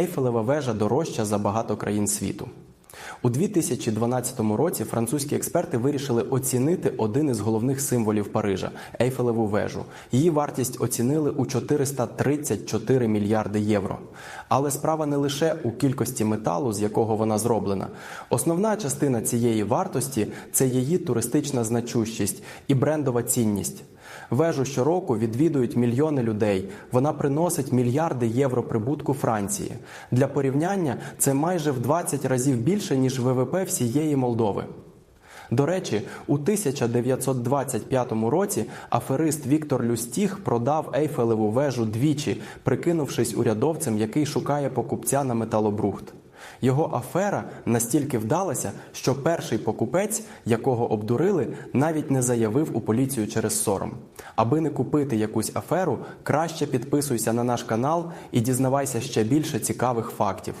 Ейфелева вежа дорожча за багато країн світу. У 2012 році французькі експерти вирішили оцінити один із головних символів Парижа Ейфелеву вежу. Її вартість оцінили у 434 мільярди євро. Але справа не лише у кількості металу, з якого вона зроблена. Основна частина цієї вартості це її туристична значущість і брендова цінність. Вежу щороку відвідують мільйони людей. Вона приносить мільярди євро прибутку Франції. Для порівняння це майже в 20 разів більше ніж ВВП всієї Молдови. До речі, у 1925 році аферист Віктор Люстіг продав Ейфелеву вежу двічі, прикинувшись урядовцем, який шукає покупця на металобрухт. Його афера настільки вдалася, що перший покупець, якого обдурили, навіть не заявив у поліцію через сором. Аби не купити якусь аферу, краще підписуйся на наш канал і дізнавайся ще більше цікавих фактів.